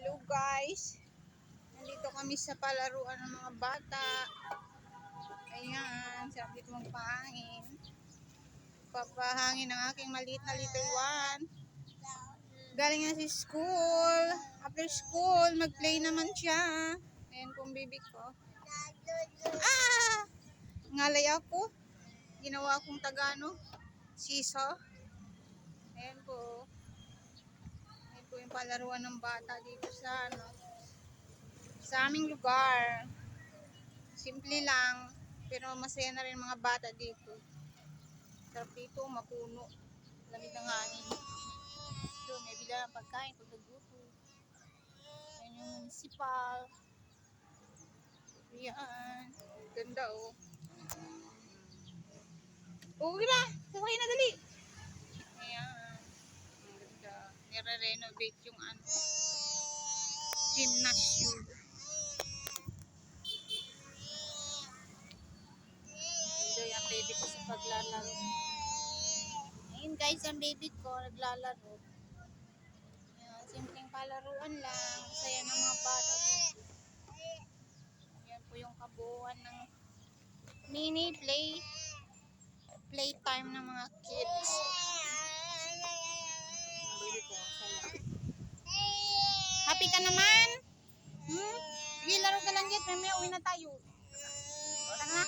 Hello guys. Nandito kami sa palaruan ng mga bata. Ayan, sabi ko magpahangin. Papahangin ng aking maliit na little one. Galing na si school. After school, mag-play naman siya. Ayan pong baby ko. Ah! Ngalay ako. Ginawa akong tagano. Siso. Ayan po. Palaruan ng bata dito sa ano. Sa aming lugar. Simple lang. Pero masaya na rin mga bata dito. Sarap dito, mapuno. Lamig ng hangin. Ito, may bila ng pagkain pag nagluto. Ayan yung municipal. Ayan. Ganda oh. Uwi na! Sakay na dali! Ayan. Ang ganda. Nire-renovate yung ano. Gymnasium. Enjoy ang baby ko sa paglalaro. Ayun guys, ang baby ko naglalaro. Ayan, simpleng palaruan lang. Saya ng mga bata. Ayan po yung kabuuan ng mini play playtime ng mga kids. Ang baby ko, saya. Happy ka naman? Hmm? Sige, laro ka lang dyan. Mamaya uwi na tayo. Tara na.